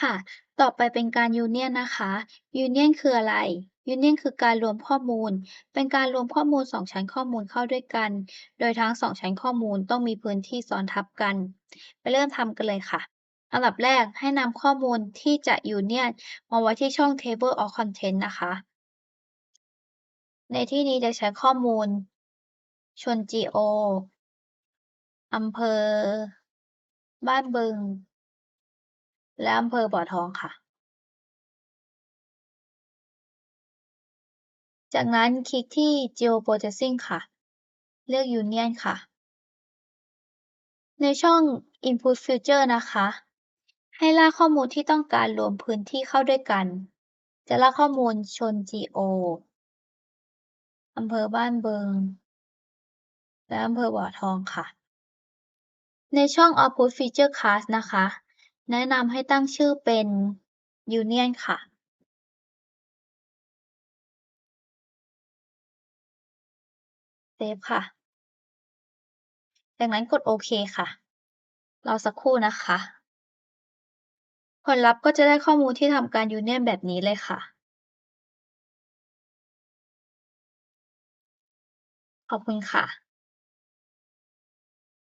ค่ะ ต่อไปเป็นการยูเนียนนะคะ ยูเนียนคืออะไร ยูเนียนคือการรวมข้อมูล เป็นการรวมข้อมูล 2 ชั้นข้อมูลเข้าด้วยกัน โดยทั้ง 2 ชั้นข้อมูลต้องมีพื้นที่ซ้อนทับกัน ไปเริ่มทำกันเลยค่ะ อันดับแรกให้นำข้อมูลที่จะยูเนียนมาไว้ที่ช่อง Table of content นะคะ ในที่นี้จะใช้ข้อมูลชลจีโออำเภอ บ้านบึง และอำเภอบ่อทองค่ะ จากนั้นคลิกที่ Geoprocessing ค่ะ เลือก Union ค่ะ ในช่อง Input Filter นะคะ ให้ลากข้อมูลที่ต้องการรวมพื้นที่เข้าด้วยกัน จะลากข้อมูลชน GO อำเภอบ้านเบึงและอำเภอบ่อทองค่ะ ในช่อง Output Feature Class นะคะ แนะนำให้ตั้งชื่อเป็น Union ค่ะเซฟค่ะ จากนั้นกดโอเคค่ะ รอสักครู่นะคะ ผลลัพธ์ก็จะได้ข้อมูลที่ทำการยูเนียนแบบนี้เลยค่ะ ขอบคุณค่ะ